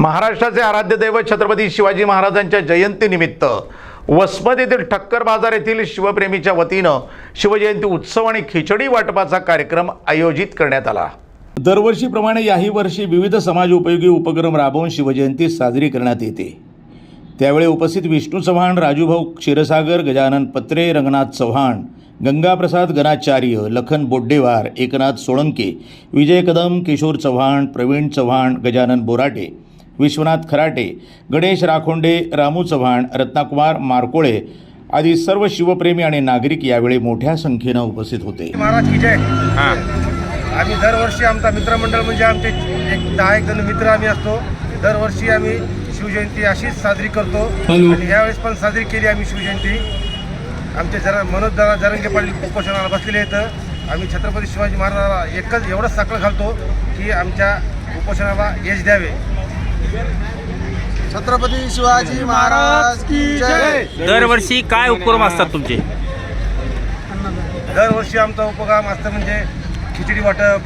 महाराष्ट्राचे आराध्य दैवत छत्रपती शिवाजी महाराजांच्या जयंतीनिमित्त वसमत येथील ठक्कर बाजार येथील शिवप्रेमीच्या वतीनं शिवजयंती उत्सव आणि खिचडी वाटपाचा कार्यक्रम आयोजित करण्यात आला. दरवर्षीप्रमाणे याही वर्षी विविध समाज उपयोगी उपक्रम राबवून शिवजयंती साजरी करण्यात येते. त्यावेळी उपस्थित विष्णू चव्हाण राजूभाऊ क्षीरसागर गजानन पत्रे रंगनाथ चव्हाण गंगाप्रसाद गणाचार्य लखन बोड्डेवार एकनाथ सोळंके विजय कदम किशोर चव्हाण प्रवीण चव्हाण गजानन बोराटे विश्वनाथ खराटे गणेश राखोंडे रामू चव्हाण रत्नाकुमार मारकोळे आदी सर्व शिवप्रेमी आणि नागरिक यावेळी मोठ्या संख्येनं उपस्थित होते. महाराज की जय. हां. आम्ही दरवर्षी आमचा मित्रमंडळ म्हणजे आमचे एक दहा एक जण मित्र आम्ही असतो. दरवर्षी आम्ही शिवजयंती अशीच साजरी करतो. आणि यावेळेस पण साजरी केली आम्ही शिवजयंती. आमचे जरा मनोज जरा जरंगे पाटील उपोषणाला बसलेले आहेत. आम्ही छत्रपती शिवाजी महाराजाला एकच एवढंच साखळ घालतो की आमच्या उपोषणाला यश द्यावे. छत्रपती शिवाजी महाराज की जय. दरवर्षी काय उपक्रम असतात तुमचे? दरवर्षी आमचा उपक्रम असतं म्हणजे खिचडी वाटप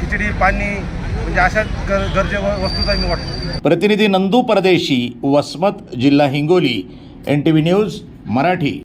खिचडी पाणी म्हणजे अशा गर गरजे वस्तूचा आम्ही वाटतो प्रतिनिधी नंदू परदेशी वसमत जिल्हा Hingoli N T V news Marathi.